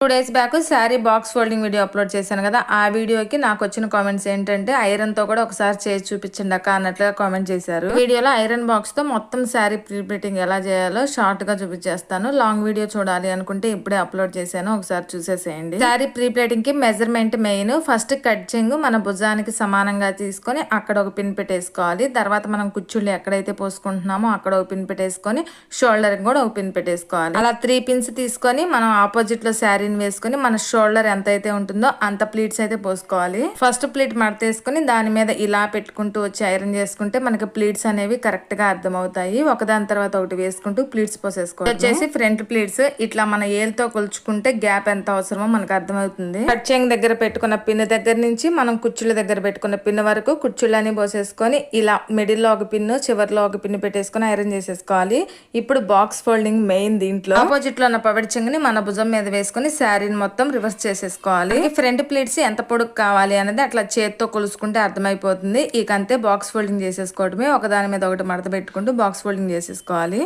Two days back sari box folding video upload చేశాను కదా. ఆ వీడియోకి నాకు వచ్చిన కామెంట్స్ ఏంటంటే ఐరన్తో కూడా ఒకసారి చేసి చూపించండి అక్క అన్నట్లుగా కామెంట్ చేశారు. వీడియోలో ఐరన్ బాక్స్తో మొత్తం శారీ ప్రీప్రింటింగ్ ఎలా చేయాలో షార్ట్గా చూపించేస్తాను. లాంగ్ వీడియో చూడాలి అనుకుంటే ఇప్పుడే అప్లోడ్ చేశాను. ఒకసారి చూసేసేయండి. శారీ ప్రీప్లేటింగ్కి మెజర్మెంట్ మెయిన్ ఫస్ట్ కట్చింగ్ మన భుజానికి సమానంగా తీసుకొని అక్కడ ఒక పిన్ పెట్టేసుకోవాలి. తర్వాత మనం కుచ్చుళ్ళు ఎక్కడైతే పోసుకుంటున్నామో అక్కడ ఒక పిన్ పెట్టేసుకొని షోల్డర్ కూడా ఒక పిన్ పెట్టేసుకోవాలి. అలా త్రీ పిన్స్ తీసుకొని మనం ఆపోజిట్లో శారీని వేసుకొని మన షోల్డర్ ఎంత అయితే ఉంటుందో అంత ప్లీట్స్ అయితే పోసుకోవాలి. ఫస్ట్ ప్లీట్ మడతేసుకుని దాని మీద ఇలా పెట్టుకుంటూ వచ్చి ఐరన్ చేసుకుంటే మనకి ప్లీట్స్ అనేవి కరెక్ట్గా అర్థమవుతాయి. ఒకదాని తర్వాత ఒకటి వేసుకుంటూ ప్లీట్స్ పోసేసుకోవాలి. వచ్చేసి ఫ్రంట్ ప్లీట్స్. ఇట్లా మన ఏలుతో కొలుచుకుంటే గ్యాప్ ఎంత అవసరమో మనకు అర్థమవుతుంది. కట్చేంగ్ దగ్గర పెట్టుకున్న పిన్ దగ్గర నుంచి మనం కుర్చీల దగ్గర పెట్టుకున్న పిన్ వరకు కుచ్చుళ్ళని పోసేసుకొని ఇలా మిడిల్లో ఒక పిన్ చివరిలో ఒక పిన్ పెట్టేసుకొని ఐరన్ చేసేసుకోవాలి. ఇప్పుడు బాక్స్ ఫోల్డింగ్ మెయిన్ దీంట్లో. ఆపోజిట్లో ఉన్న పవర్ని మన భుజం మీద వేసుకొని శారీని మొత్తం రివర్స్ చేసేసుకోవాలి. ఫ్రంట్ ప్లేట్స్ ఎంత పొడుగు కావాలి అనేది అట్లా చేత్తో కొలుసుకుంటే అర్థమైపోతుంది. ఇకంతే బాక్స్ ఫోల్డింగ్ చేసేసుకోవడమే ఒకదాని మీద ఒకటి మడత పెట్టుకుంటూ బాక్స్ ఫోల్డింగ్ చేసేసుకోవాలి.